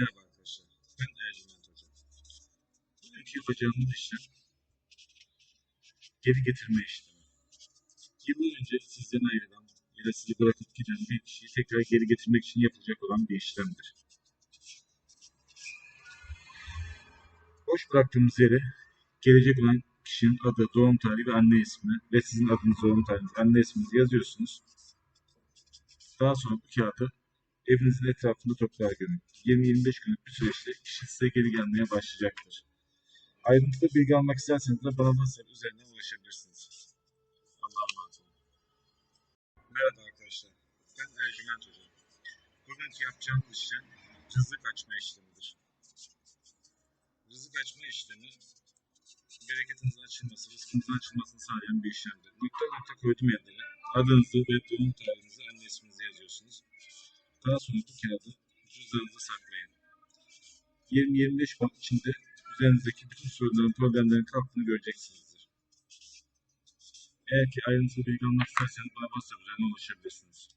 Merhaba arkadaşlar. Ben Ercüment Hoca. Bugünkü yapacağımız işlem geri getirme işlemi. Yıllar önce sizden ayrılan ya da sizi bırakıp giden bir kişiyi tekrar geri getirmek için yapılacak olan bir işlemdir. Boş bıraktığımız yere gelecek olan kişinin adı, doğum tarihi ve anne ismi ve sizin adınız, doğum tarihiniz, anne isminizi yazıyorsunuz. Daha sonra bu kağıdı evinizin etrafında toprağa gömün. 20-25 günlük bir süreçte kişi size geri gelmeye başlayacaktır. Ayrıntılı bilgi almak isterseniz de bana WhatsApp üzerinden ulaşabilirsiniz. Allah'a emanet olun. Merhaba arkadaşlar. Ben Ercüment Hoca. Bugünkü yapacağımız işlem rızık açma işlemidir. Rızık açma işlemi bereketinizin açılması, rızkınızın açılmasını sağlayan bir işlemdir. Nokta nokta koydum yerlere. Adınızı ve doğum tarihinizi, anne isminizi. Daha sonra bu kağıdı cüzdanınıza saklayın. 20-25 gün içinde üzerinizdeki bütün sorunların, problemlerin kalktığını göreceksinizdir. Eğer ki ayrıntılı bilgi almak isterseniz bana WhatsApp üzerinden ulaşabilirsiniz.